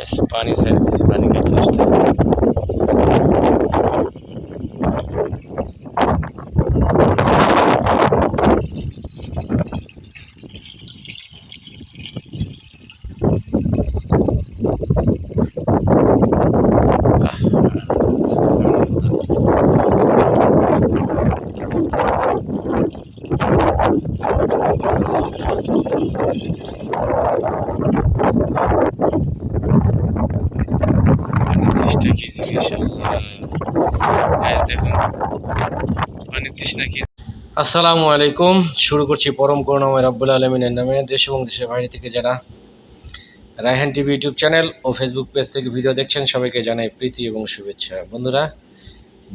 Guys, पानी ছেড়ে দিচ্ছি পানি খেতে আসছে তৃষ্ণা কি জিনিস আল্লাহ তৃষ্ণা কি আসসালামু আলাইকুম। শুরু করছি পরম করুণাময় রব্বুল আলমিনের নামে দেশ এবং দেশের বাইরে থেকে যারা রায়হান টিভি ইউটিউব চ্যানেল ও ফেসবুক পেজ থেকে ভিডিও দেখছেন, সবাইকে জানাই প্রীতি এবং শুভেচ্ছা। বন্ধুরা,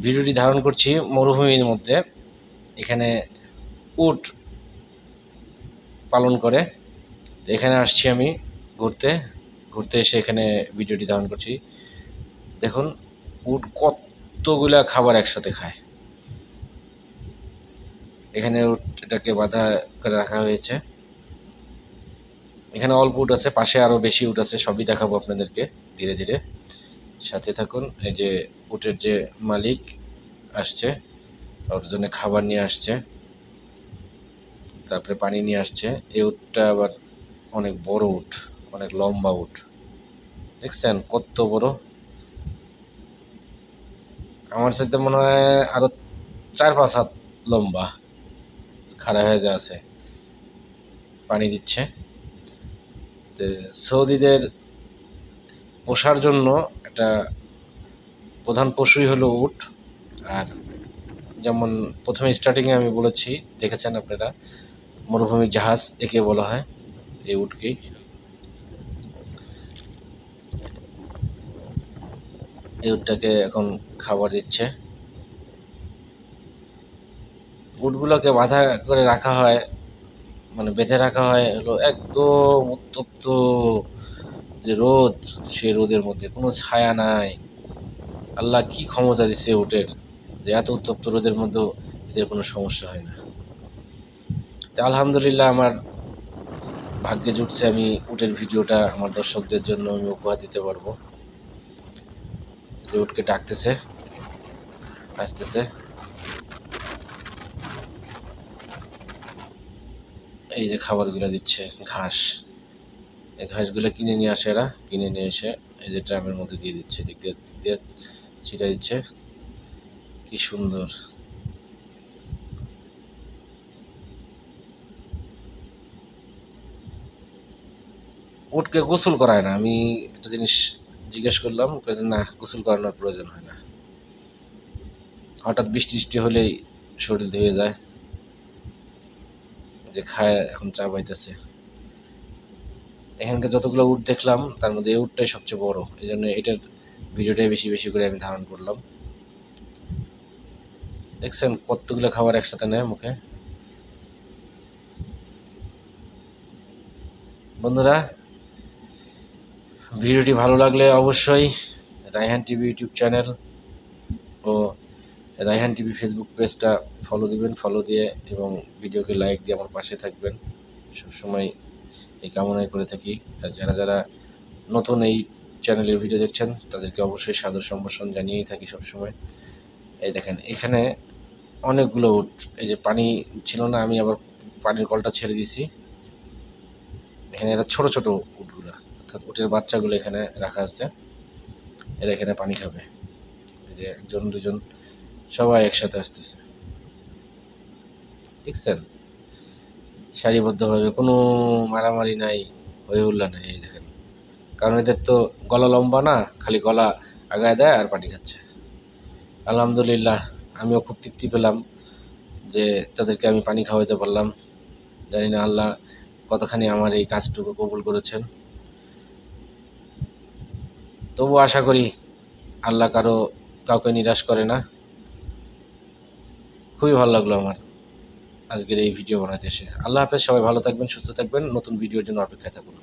ভিডিওটি ধারণ করছি মরুভূমির মধ্যে। এখানে উট পালন করে। এখানে আসছি আমি ঘুরতে। ঘুরতে এসে এখানে ভিডিওটি ধারণ করছি। দেখুন, উট কতগুলা খাবার একসাথে খায়? এখানে এটাকে বাধা করে রাখা হয়েছে। এখানে অল্প উট আছে, পাশে আরও বেশি উট আছে, সবই দেখাবো আপনাদেরকে ধীরে ধীরে। সাথে থাকুন, এই যে উটের যে মালিক আসছে, ওর জন্য খাবার নিয়ে আসছে, তারপরে পানি নিয়ে আসছে। এই উটটা আবার অনেক বড় উট, অনেক লম্বা উট। দেখছেন কত বড়? আমার সাথে মনে হয় আরও চার পাঁচ হাত লম্বা, খাড়া হয়ে যা আছে। পানি দিচ্ছে। সৌদিদের পোষার জন্য একটা প্রধান পশুই হলো উট। আর যেমন প্রথমে স্টার্টিংয়ে আমি বলেছি, দেখেছেন আপনারা? মরুভূমির জাহাজ, একে বলা হয়, এই উটকেই। এই উটটাকে এখন খাবার দিচ্ছে। উটগুলোকে বাধা করে রাখা হয় মানে বেঁধে রাখা হয় হলো একদম উত্তপ্ত। যে রোদ সে রোদের মধ্যে কোনো ছায়া নাই। আল্লাহ কি ক্ষমতা দিচ্ছে উটের? যে এত উত্তপ্ত রোদের মধ্যেও এদের কোনো সমস্যা হয় না। তো আলহামদুলিল্লাহ আমার ভাগ্যে জুটছে, আমি উটের ভিডিওটা আমার দর্শকদের জন্য আমি উপহার দিতে পারব। উটকে ডাকতেছে, আসতেছে। এই যে খাবারগুলো দিচ্ছে, ঘাস। এই ঘাসগুলো কিনে নিয়ে আসে এরা, কিনে নিয়ে এসে এই যে ড্রামের মধ্যে দিয়ে দিচ্ছে দিক দিয়ে ছিটা দিচ্ছে। কি সুন্দর। উটকে গোসল করায় না, আমি একটা জিনিস জিজ্ঞেস করলাম যে, না, গোসল করানোর প্রয়োজন হয় না। হঠাৎ বৃষ্টি টিষ্টি হলেই শরীর ধুয়ে যায়। যে, খায়, এখন চা পাইতেছে। এখানকার যতগুলো উট দেখলাম, তার মধ্যে এই উটটাই সবচেয়ে বড়। এই জন্য এটার ভিডিওটাই বেশি বেশি করে আমি ধারণ করলাম। দেখছেন, কতগুলো খাবার একসাথে নেয় মুখে। বন্ধুরা ভিডিওটি ভালো লাগলে অবশ্যই রায়হান টিভি ইউটিউব চ্যানেল ও রায়হান টিভি ফেসবুক পেজটা ফলো দিবেন ফলো দিয়ে এবং ভিডিওকে লাইক দিয়ে আমার পাশে থাকবেন। সবসময় এই কামনাই করে থাকি। আর যারা যারা নতুন এই চ্যানেলের ভিডিও দেখছেন, তাদেরকে অবশ্যই সাদর সম্ভাষণ জানিয়েই থাকি সবসময়। এই দেখেন, এখানে অনেকগুলো উট, এই যে পানি ছিল না, আমি আবার পানির কলটা ছেড়ে দিছি। এখানে এরা ছোট ছোট উটগুলা। অর্থাৎ উটের বাচ্চাগুলো এখানে রাখা আছে। এরা এখানে পানি খাবে। এই যে একজন, দুজন সবাই একসাথে আসতেছে। দেখছেন? সারিবদ্ধভাবে কোনো মারামারি নাই হই হুল্লা নাই এই দেখেন। কারণ এদের তো গলা লম্বা না, খালি গলা আগায় দেয় আর পানি খাচ্ছে। আলহামদুলিল্লাহ, আমিও খুব তৃপ্তি পেলাম যে তাদেরকে আমি পানি খাওয়াতে পারলাম। জানি না আল্লাহ কতখানি আমার এই কাজটুকু কবুল করেছেন। তবু আশা করি আল্লাহ কারও কাউকে নিরাশ করে না। খুবই ভালো লাগল আমার আজকের এই ভিডিও বানাতে এসে। আল্লাহ হাফেজ, সবাই ভালো থাকবেন, সুস্থ থাকবেন। নতুন ভিডিওর জন্য অপেক্ষায় থাকুন।